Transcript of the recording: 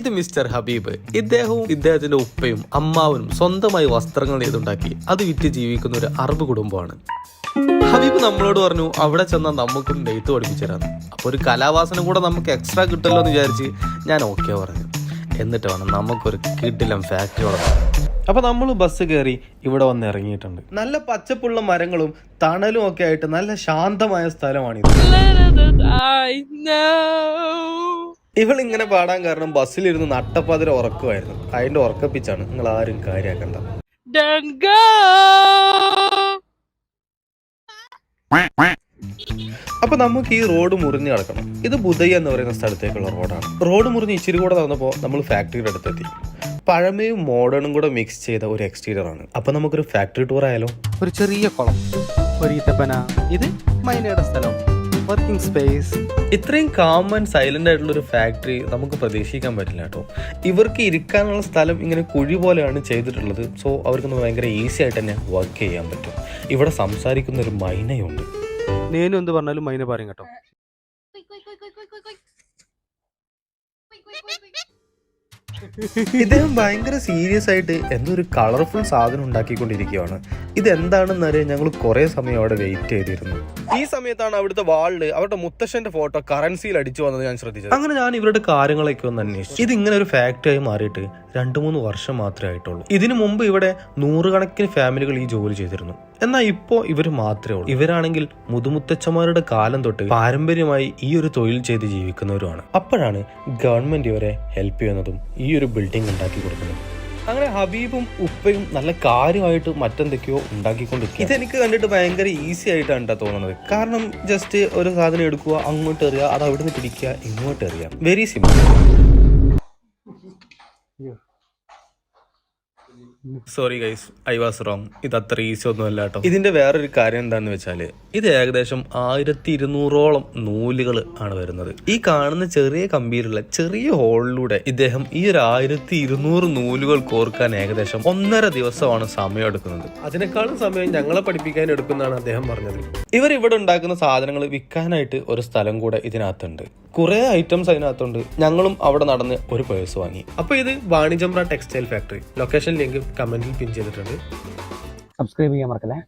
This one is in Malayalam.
ഇത് മിസ്റ്റർ ഹബീബ്. ഇദ്ദേഹവും ഇദ്ദേഹത്തിന്റെ ഉപ്പയും അമ്മാവനും സ്വന്തമായി വസ്ത്രങ്ങൾ നെയ്തുണ്ടാക്കി അത് വിറ്റ് ജീവിക്കുന്ന ഒരു അറബ് കുടുംബമാണ്. ഹബീബ് നമ്മളോട് പറഞ്ഞു അവിടെ ചെന്നാൽ നമുക്കും നെയ്ത്ത് പഠിപ്പിച്ചു തരാം അപ്പോൾ ഒരു കലാവാസന കൂടെ നമുക്ക് എക്സ്ട്രാ കിട്ടല്ലോ എന്ന് വിചാരിച്ച് ഞാൻ ഓക്കെ പറഞ്ഞു. എന്നിട്ട് വേണം നമുക്കൊരു കിട്ടിലം ഫാക്ടറി തുടങ്ങാം അപ്പൊ നമ്മൾ ബസ് കയറി ഇവിടെ വന്ന് ഇറങ്ങിയിട്ടുണ്ട്. നല്ല പച്ചപ്പുള്ള മരങ്ങളും തണലും ഒക്കെ ആയിട്ട് നല്ല ശാന്തമായ സ്ഥലമാണിത്. ഇവൾ ഇങ്ങനെ പാടാൻ കാരണം ബസ്സിലിരുന്ന് നട്ടപ്പാതിര ഉറക്കുമായിരുന്നു അതിന്റെ ഉറക്കപ്പിച്ചാണ് നിങ്ങൾ ആരും കാര്യാക്കണ്ട Don't അപ്പൊ നമുക്ക് ഈ റോഡ് മുറിഞ്ഞു കിടക്കണം. ഇത് ബുധയ്യ എന്ന് പറയുന്ന സ്ഥലത്തേക്കുള്ള റോഡാണ്. റോഡ് മുറിഞ്ഞ് ഇച്ചിരി കൂടെ നടന്നപ്പോൾ നമ്മൾ ഫാക്ടറിയുടെ അടുത്തെത്തി. പഴമയും മോഡേണും കൂടെ മിക്സ് ചെയ്ത ഒരു എക്സ്റ്റീരിയർ ആണ്. അപ്പൊ നമുക്കൊരു ഫാക്ടറി ടൂർ ആയാലോ? ഒരു ചെറിയ കുളം. ഒരു ഇത്തപ്പന ഇത് മൈനയുടെ സ്ഥലം. വർക്കിംഗ് സ്പേസ് ഇത്രയും കാം ആൻഡ് സൈലന്റ് ആയിട്ടുള്ള ഒരു ഫാക്ടറി നമുക്ക് പ്രതീക്ഷിക്കാൻ പറ്റില്ല കേട്ടോ. ഇവർക്ക് ഇരിക്കാനുള്ള സ്ഥലം ഇങ്ങനെ കുഴി പോലെയാണ് ചെയ്തിട്ടുള്ളത്. സോ അവർക്ക് ഭയങ്കര ഈസി ആയിട്ട് തന്നെ വർക്ക് ചെയ്യാൻ പറ്റും. ഇവിടെ സംസാരിക്കുന്ന ഒരു മൈനയുണ്ട്. നേനു എന്ത് പറഞ്ഞാലും മൈന പറയും കേട്ടോ. ഇദ്ദേഹം ഭയങ്കര സീരിയസ് ആയിട്ട് എന്തോ ഒരു കളർഫുൾ സാധനം ഉണ്ടാക്കിക്കൊണ്ടിരിക്കുകയാണ്. ഇതെന്താണെന്നറിയാൻ ഞങ്ങൾ കുറെ സമയം അവിടെ വെയിറ്റ് ചെയ്തിരുന്നു. ഈ സമയത്താണ് അവിടുത്തെ വാളിൽ അവരുടെ മുത്തശ്ശന്റെ ഫോട്ടോ കറൻസിയിൽ അടിച്ചു വന്നത് ഞാൻ ശ്രദ്ധിച്ചു അങ്ങനെ ഞാൻ ഇവരുടെ കാര്യങ്ങളൊക്കെ ഒന്ന് അന്വേഷിച്ചു. ഇത് ഇങ്ങനെ ഒരു ഫാക്ടറിയായി മാറിയിട്ട് രണ്ടു മൂന്ന് വർഷം മാത്രമേ ആയിട്ടുള്ളൂ. ഇതിനു മുമ്പ് ഇവിടെ നൂറുകണക്കിന് ഫാമിലികൾ ഈ ജോലി ചെയ്തിരുന്നു. എന്നാൽ ഇപ്പോ ഇവർ മാത്രമേ ഉള്ളൂ. ഇവരാണെങ്കിൽ മുതുമുത്തച്ഛന്മാരുടെ കാലം തൊട്ട് പാരമ്പര്യമായി ഈ ഒരു തൊഴിൽ ചെയ്ത് ജീവിക്കുന്നവരുമാണ്. അപ്പോഴാണ് ഗവൺമെന്റ് ഇവരെ ഹെൽപ്പ് ചെയ്യുന്നതും ഈ ഒരു ബിൽഡിംഗ് ഉണ്ടാക്കി കൊടുക്കുന്നതും. അങ്ങനെ ഹബീബും ഉപ്പയും നല്ല കാര്യമായിട്ട് മറ്റെന്തൊക്കെയോ ഉണ്ടാക്കിക്കൊണ്ടിരിക്കും ഇതെനിക്ക് കണ്ടിട്ട് ഭയങ്കര ഈസി ആയിട്ടാണ് കേട്ടോ തോന്നുന്നത്. കാരണം ജസ്റ്റ് ഒരു സാധനം എടുക്കുക അങ്ങോട്ട് എറിയുക അത് അവിടെ നിന്ന് പിടിക്കുക ഇങ്ങോട്ട് എറിയാം very simple sorry guys I was wrong ഇത് അത്ര ഈസി ഒന്നും അല്ല കേട്ടോ. ഇതിന്റെ വേറൊരു കാര്യം എന്താണെന്ന് വെച്ചാൽ ഇത് ഏകദേശം ആയിരത്തി ഇരുന്നൂറോളം നൂലുകൾ ആണ് വരുന്നത്. ഈ കാണുന്ന ചെറിയ കമ്പിയിലുള്ള ചെറിയ ഹോളിലൂടെ ഇദ്ദേഹം ഈ ഒരു ആയിരത്തി ഇരുന്നൂറ് നൂലുകൾ കോർക്കാൻ ഏകദേശം ഒന്നര ദിവസമാണ് സമയം എടുക്കുന്നത് അതിനേക്കാളും സമയം ഞങ്ങളെ പഠിപ്പിക്കാൻ എടുക്കുന്നതാണ് അദ്ദേഹം പറഞ്ഞത്. ഇവർ ഇവിടെ ഉണ്ടാക്കുന്ന സാധനങ്ങൾ വിൽക്കാനായിട്ട് ഒരു സ്ഥലം കൂടെ ഇതിനകത്തുണ്ട്. കുറെ ഐറ്റംസ് അതിനകത്തുണ്ട്. ഞങ്ങളും അവിടെ നടന്ന് ഒരു പേഴ്സ് വാങ്ങി. അപ്പൊ ഇത് വാണിജ്യമ്ര ടെക്സ്റ്റൈൽ ഫാക്ടറി ലൊക്കേഷൻ ലിങ്ക് കമന്റിൽ പിൻ ചെയ്തിട്ടുണ്ട്. സബ്സ്ക്രൈബ് ചെയ്യാൻ മറക്കല്ലേ?